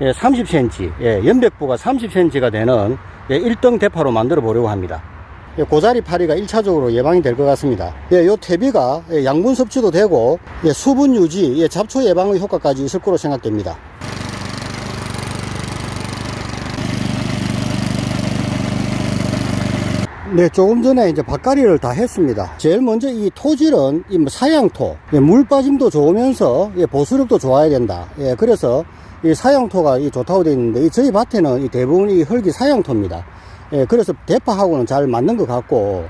예, 30cm, 예, 연백부가 30cm가 되는 예, 1등 대파로 만들어 보려고 합니다. 예, 고자리 파리가 1차적으로 예방이 될 것 같습니다. 예, 요 퇴비가 예, 양분 섭취도 되고 예, 수분 유지, 예, 잡초 예방의 효과까지 있을 거로 생각됩니다. 네, 조금 전에 이제 밭가리를 다 했습니다. 제일 먼저 이 토질은 이뭐 사양토, 예, 물 빠짐도 좋으면서 예, 보수력도 좋아야 된다. 예, 그래서 이 사양토가 이 좋다고 되어 있는데 이 저희 밭에는 이 대부분 이 흙이 사양토입니다. 예, 그래서 대파하고는 잘 맞는 것 같고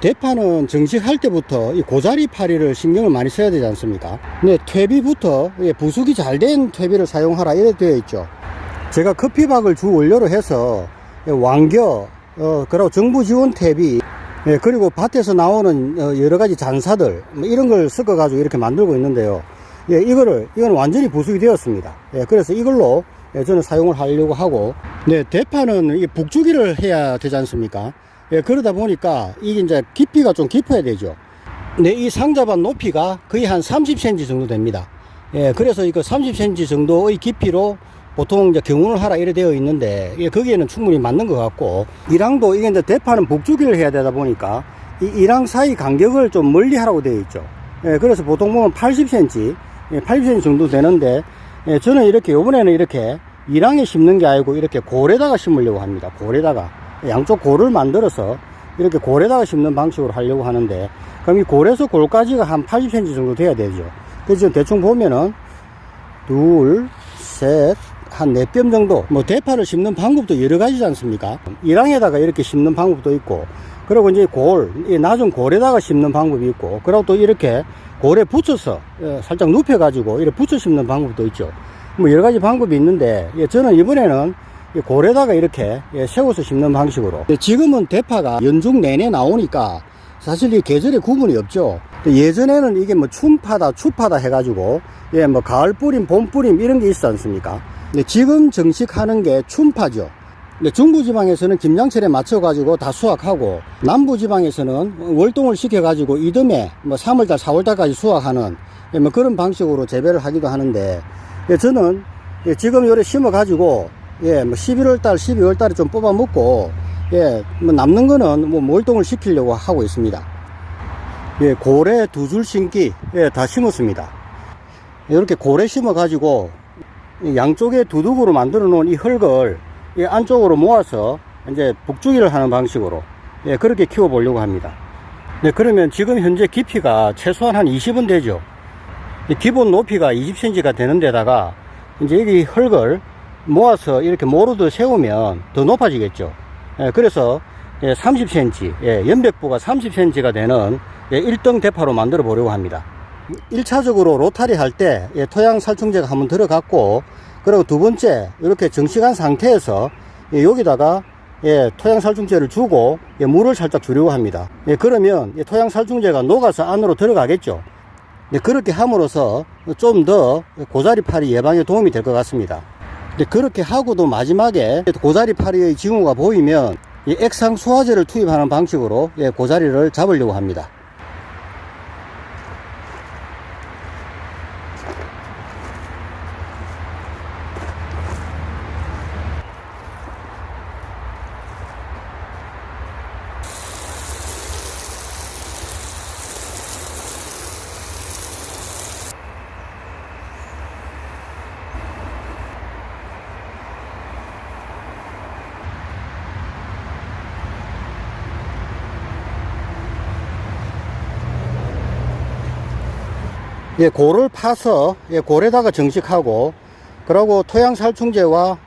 대파는 정식할 때부터 이 고자리 파리를 신경을 많이 써야 되지 않습니까? 네, 퇴비부터 예, 부숙이 잘 된 퇴비를 사용하라 이래 되어 있죠. 제가 커피박을 주 원료로 해서 예, 왕겨, 어, 그리고 정부 지원 탭이 예, 그리고 밭에서 나오는 어, 여러 가지 잔사들 뭐 이런 걸 섞어 가지고 이렇게 만들고 있는데요. 예, 이거를 이건 완전히 부숙이 되었습니다. 예, 그래서 이걸로 예, 저는 사용을 하려고 하고 네, 대파는 이 북주기를 해야 되지 않습니까? 예, 그러다 보니까 이게 이제 깊이가 좀 깊어야 되죠. 네, 이 상자반 높이가 거의 한 30cm 정도 됩니다. 예, 그래서 이거 30cm 정도의 깊이로 보통 이제 경운을 하라 이래 되어 있는데, 예, 거기에는 충분히 맞는 것 같고, 이랑도 이게 이제 대파는 북주기를 해야 되다 보니까, 이 이랑 사이 간격을 좀 멀리 하라고 되어 있죠. 예, 그래서 보통 보면 80cm, 예, 80cm 정도 되는데, 예, 저는 이렇게, 요번에는 이렇게 이랑에 심는 게 아니고 이렇게 골에다가 심으려고 합니다. 골에다가. 양쪽 골을 만들어서 이렇게 골에다가 심는 방식으로 하려고 하는데, 그럼 이 골에서 골까지가 한 80cm 정도 돼야 되죠. 그래서 지금 대충 보면은, 둘, 셋, 한 네 뼘 정도. 뭐 대파를 심는 방법도 여러 가지지 않습니까? 이랑에다가 이렇게 심는 방법도 있고, 그리고 이제 골, 이 낮은 골에다가 심는 방법이 있고, 그리고 또 이렇게 골에 붙여서 예, 살짝 눕혀가지고 이렇게 붙여 심는 방법도 있죠. 뭐 여러 가지 방법이 있는데, 예, 저는 이번에는 이 골에다가 이렇게 예, 세워서 심는 방식으로. 지금은 대파가 연중 내내 나오니까 사실 이 계절에 구분이 없죠. 예전에는 이게 뭐 춘파다, 추파다 해가지고, 예, 뭐 가을 뿌림, 봄 뿌림 이런 게 있지 않습니까? 근데 지금 정식하는 게 춘파죠. 근데 중부지방에서는 김장철에 맞춰가지고 다 수확하고, 남부지방에서는 월동을 시켜가지고 이듬해 뭐 3월달, 4월달까지 수확하는 예, 뭐 그런 방식으로 재배를 하기도 하는데, 예, 저는 예, 지금 요래 심어가지고, 예, 뭐 11월달, 12월달에 좀 뽑아 먹고, 예, 뭐 남는 거는 뭐 월동을 시키려고 하고 있습니다. 예, 고래 두 줄 심기, 예, 다 심었습니다. 이렇게 고래 심어가지고, 이 양쪽에 두둑으로 만들어 놓은 이 흙을 이 안쪽으로 모아서 이제 북주기를 하는 방식으로, 예, 그렇게 키워 보려고 합니다. 네, 그러면 지금 현재 깊이가 최소한 한 20은 되죠. 이 기본 높이가 20cm가 되는 데다가 이제 여기 흙을 모아서 이렇게 모루도 세우면 더 높아지겠죠. 예, 그래서 예, 30cm, 예, 연백부가 30cm가 되는 예, 1등 대파로 만들어 보려고 합니다. 1차적으로 로타리 할때 예, 토양 살충제가 한번 들어갔고 그리고 두 번째 이렇게 정식한 상태에서 예, 여기다가 예, 토양 살충제를 주고 예, 물을 살짝 주려고 합니다. 예, 그러면 예, 토양 살충제가 녹아서 안으로 들어가겠죠. 네, 그렇게 함으로써 좀 더 고자리 파리 예방에 도움이 될 것 같습니다. 근데 그렇게 하고도 마지막에 고자리 파리의 징후가 보이면 이 액상 수화제를 투입하는 방식으로 예, 고자리를 잡으려고 합니다. 예, 골을 파서 예, 골에다가 정식하고 그러고 토양 살충제와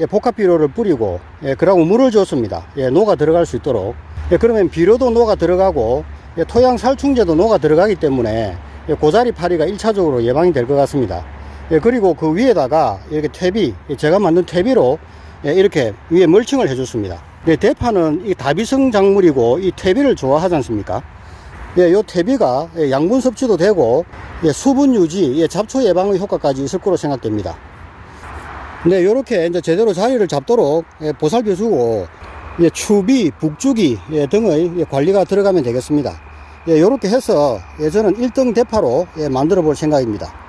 예, 복합 비료를 뿌리고 예, 그러고 물을 줬습니다. 예, 녹아 들어갈 수 있도록. 예, 그러면 비료도 녹아 들어가고 예, 토양 살충제도 녹아 들어가기 때문에 예, 고자리 파리가 1차적으로 예방이 될 것 같습니다. 예, 그리고 그 위에다가 이렇게 퇴비, 예, 제가 만든 퇴비로 예, 이렇게 위에 멀칭을 해줬습니다. 예, 대파는 이 다비성 작물이고 이 퇴비를 좋아하지 않습니까? 예, 요 퇴비가 예, 양분 섭취도 되고 예, 수분 유지, 예, 잡초 예방의 효과까지 있을 거로 생각됩니다. 네, 요렇게 이제 제대로 자리를 잡도록 예, 보살펴 주고 예, 추비, 북주기 예, 등의 예, 관리가 들어가면 되겠습니다. 예, 요렇게 해서 예, 저는 1등 대파로 예, 만들어 볼 생각입니다.